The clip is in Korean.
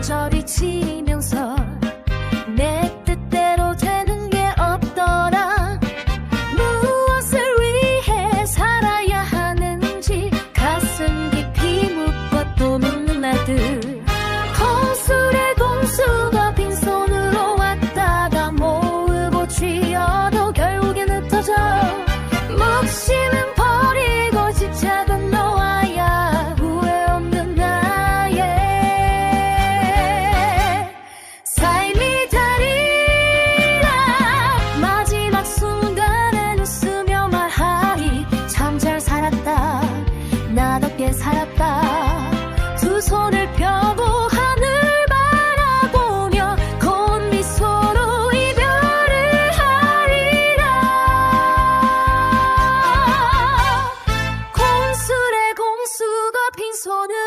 저리 치면서 on a